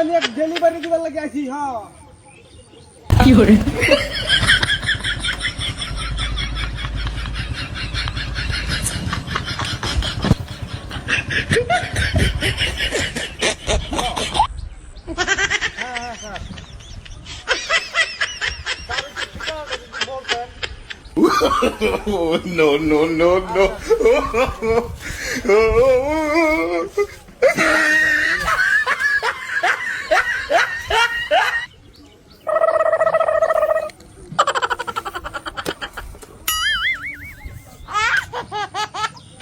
আমি এক ডেলিভারি দিবার লাগে আছি হ্যাঁ Oh, no, no, no, no.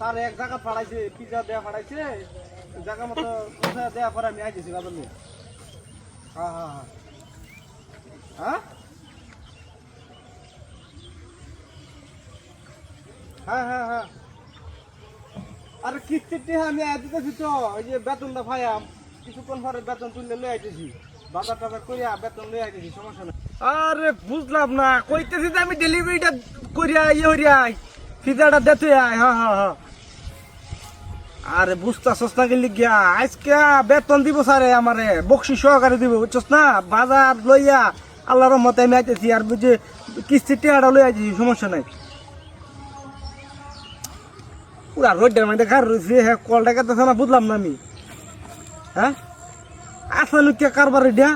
তার এক জায়গা ফাড়াইছে, পিজা দেয়া ফাড়াইছে জায়গা মতো দেয়া পরে আমি আইতেছি নিয়ে হ্যাঁ হ্যাঁ হ্যাঁ হ্যাঁ? হ্যাঁ হ্যাঁ হ্যাঁ। আরে কিস্তিটি আমি আয় দিতেছি তো, ওই যে বেতনটা ভাইয়াম কিছুক্ষণ পরে বেতন তুললে লয়ে আইতেছি। বাজার টাজার করিয়া বেতন লয়ে আইতেছি, সমস্যা নেই। আরে বুঝলাম না, কইতেছি যে আমি ডেলিভারিটা করিয়া ইয়ে হরিয়া পিজাটা দেতে আয়। হ্যাঁ হ্যাঁ হ্যাঁ। আরে বুঝতা সস্তা গেলি গিয়া। আজকে বেতন দিব স্যারে আমারে বকশি সহকারে দিব, বুঝছস না? বাজার লইয়া আল্লাহর রহমতে আমি আইতেছি, আর বুঝে কিস্তি টিয়াটা লই আইতেছি, সমস্যা নাই। পুরা রোডের মধ্যে কার রয়েছে হ্যাঁ কলটা কাটতেছে না, বুঝলাম না আমি। হ্যাঁ? আসানু কে কারবার এটা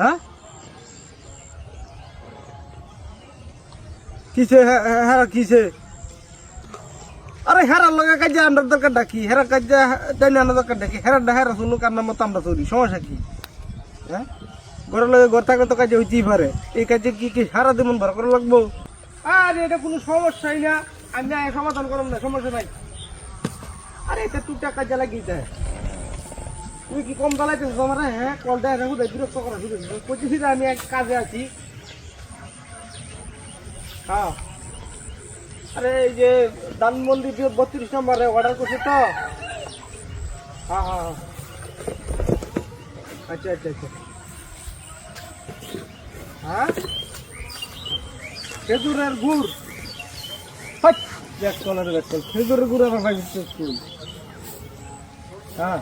হ্যাঁ? কিসে হ্যাঁ কিসে? আরে হেরার লগে কাজে আন্ডার দরকার ডাকি হেরা কাজে ডাইনে আনার দরকার ডাকি হেরা হেরা শুনু কার নাম মতো আমরা চলি সমস্যা কি? হ্যাঁ? ঘরের লগে ঘর থাকলে তো কাজে হইতেই পারে। এই কাজে কি কি সারা দিন ভর করে লাগবো? আরে, এটা কোনো সমস্যাই না। আমি সমাধান করলাম না, সমস্যা নাই। আরে, এটা তুই টাকা জ্বালা কি দেয় তুমি কি কম জ্বালাইতেছো তোমার হ্যাঁ কলটা এখন কোথায় বিরক্ত করা করতেছি যে আমি এক কাজে আছি। হ্যাঁ। আরে এই যে ধানমন্ডি বত্রিশ নম্বরে অর্ডার করছি তো? হ্যাঁ হ্যাঁ হ্যাঁ। আচ্ছা আচ্ছা আচ্ছা। হ্যাঁ? খেজুরের গুড়। হাট! কল খেজুরের গুড় আমার হ্যাঁ।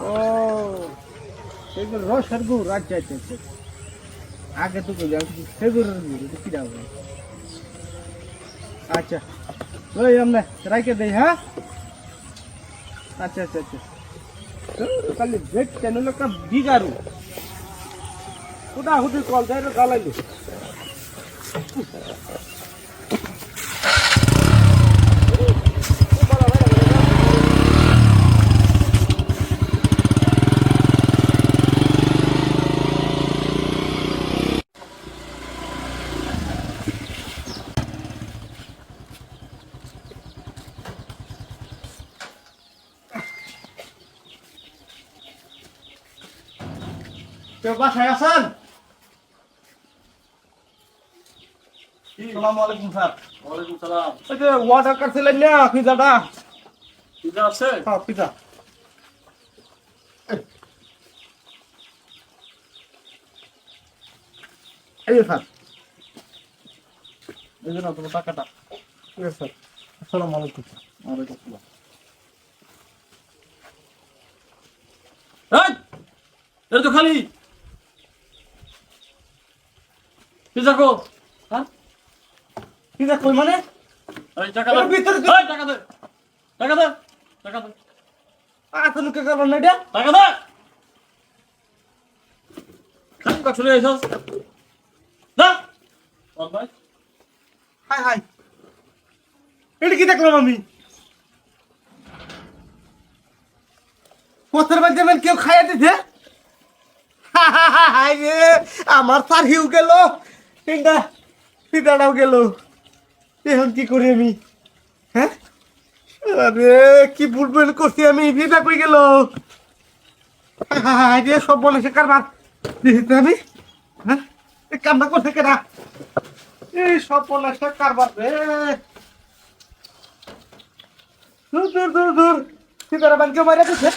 ও খেজুর রসের গুড়। আচ্ছা আচ্ছা আচ্ছা। আগে তো খেজুরের গুড় এটা কি দাও আচ্ছা ওই আমরা রাইকে দেই হ্যাঁ? আচ্ছা আচ্ছা আচ্ছা। কালি ভেট কেন একটা বিগারু। কোথা হুটি কল যাই গালাইলো কেউ বাসায় আছেন? সালাম আলাইকুম স্যার। ওয়ালাইকুম সালাম। ওই যে ওয়াটার কাটছিলেন না পিজাটা? পিজা আছে? হ্যাঁ পিজা। এই। স্যার। এই যে না তোমার টাকাটা। ঠিক আছে স্যার। আসসালামু আলাইকুম ওয়ালাইকুম সালাম। এই তো খালি। কো হ্যাঁ? মানে? এই টাকা দে এর ভিতরে তো- টাকা দে টাকা দে টাকা দে আসলে কে করবেন না টাকা দে খান কা চলে আইছস না বল ভাই। Hi hi. এটা কি দেখলাম আমি? পথের মধ্যে মানে কেউ খাইয়া রে। আমার তার হিউ গেল। তিনটা পিতাটাও গেল। এখন কি করি আমি? হ্যাঁ? আরে, কি ভুল ভুল করছি আমি? ভিটা কই গেল? আরে সব বলে সে কারবার। দিতে আমি। হ্যাঁ? কামটা করতে কেনা এই সব বলে সে কারবার রে। দূর দূর দূর দূর। সীতারাম কেউ মারা দিচ্ছে